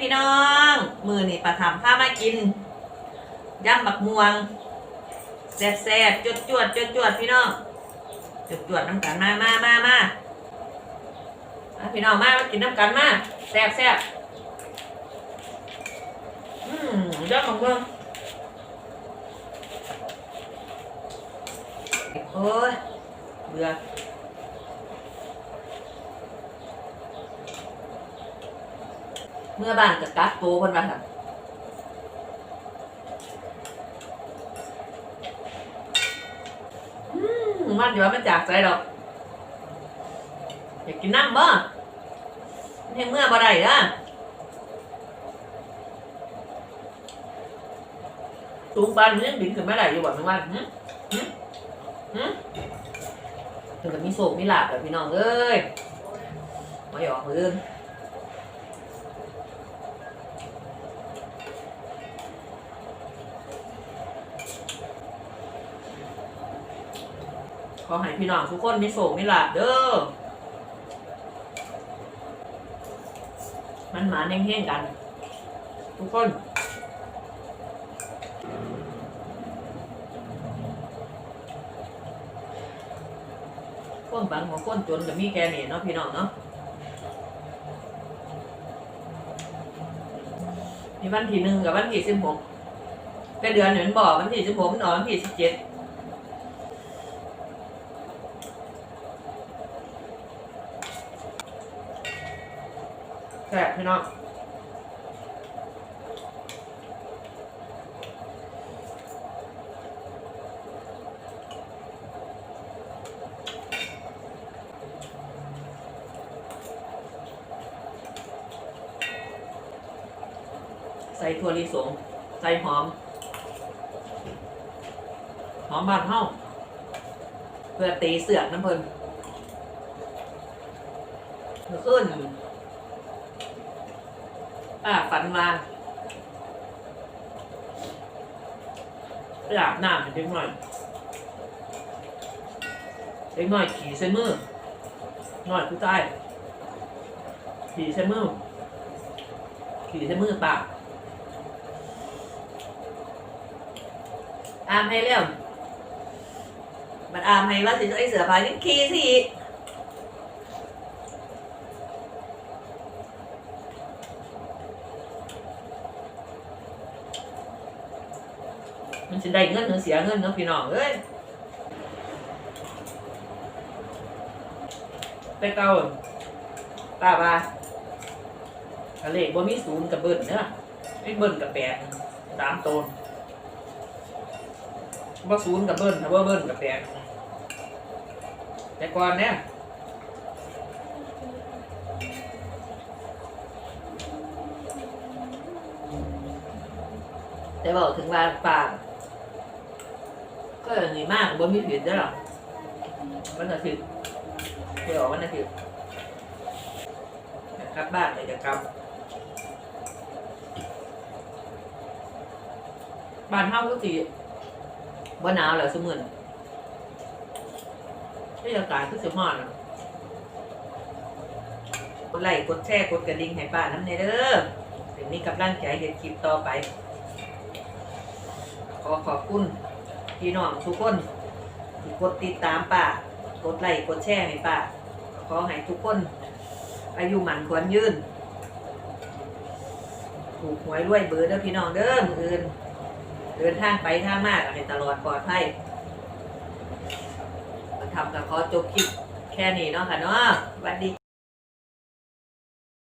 พี่น้อง มือนี่ประทำข้ามากินย่ำบักม่วงแซ่บๆจวดจวดจวดจวดพี่น้องจวดจวดน้ำกันมามามามาพี่น้องมามากินน้ำกันมาแซ่บแซ่บอืมย่ำบักม่วงโอ้ยเบื่อ เมื่อบ้านกับกักโตวเพิ่นว่าค่ะอืมมันเดี๋ยวมันจากใจดอก อยากกินน้ำบ่เพียเมื่อบ่ได้เด้อสูงปานมันยังบินขึ้นไม่ได้อยู่บ่ทั้งวันหึหึหึถึงกับมีโศกมีหลาบแบบพี่น้องเอ้ยมาหยอกมือข อให้พี่น้องทุกคนมีโศกมีลาบเด้อ มันหมาเน่งๆกัน ทุกคนคนบางของคนจนก็มีแค่นี้เนาะพี่น้องเนาะมีวันที่หนึ่งกับวันที่สิบหกแต่เดือนเหมือนบอกวันที่สิบหกมันออกวันที่สิบเจ็ด แซ่บพี่น้องใส่ถั่วลิสง ใส่หอม หอมบานเฮาเพื่อตีเสือกน้ำเพลินเมื่อคืน อ่าฝันมาไปอาบน้ำเป็นเด็กหน่อยเด็กหน่อยขี่ใส่มือหน่อยผู้ใต้ขี่ใส่มือขี่ใส่มือปากอามให้เร็วมันอามให้ว่าสิไอเสือพายนี่ขี่สิ มันจะได้เงินหรือเสียเงินเนาะพี่น้องเอ้ยไปเก่าป้าว่าทะเลบ่มีศูนย์กับเบิ้ลเนาะไม่เบิ้ลกับแปดสามตัวบ่ศูนย์กับเบิ้ลถ้าบ่เบิ้ลกับแปดแต่ก่อนเนี่ยแต่บอกถึงว่าป่า ก็อย่างนี้มากบ่มีผิดได้หรอวันอาทิตย์เดี๋ยวออกวันอาทิตย์กลับบ้านเดี๋ยจะกลับบ้านเฮาก็สิบ่หนาวแล้วสมื่นบรรยากาศคือสิฮอดอะกดไลค์กดแชร์กดกระดิ่งให้ป้าน้ำเนเด้อถึงนี้กำลังใจเห็นคลิปต่อไป ขอขอบคุณ พี่น้องทุกคนที่กดติดตามป้ากดไลค์กดแชร์ให้ป้าขอให้ทุกคน อายุหมันควรยืนถูกหวยรวยเบอร์เด้อพี่น้องเด้อมืออื่น เดินทางไปท่ามากให้ตลอดปลอดภัยมาทำกับขอจบคลิปแค่นี้เนาะค่ะเนาะสวัสดี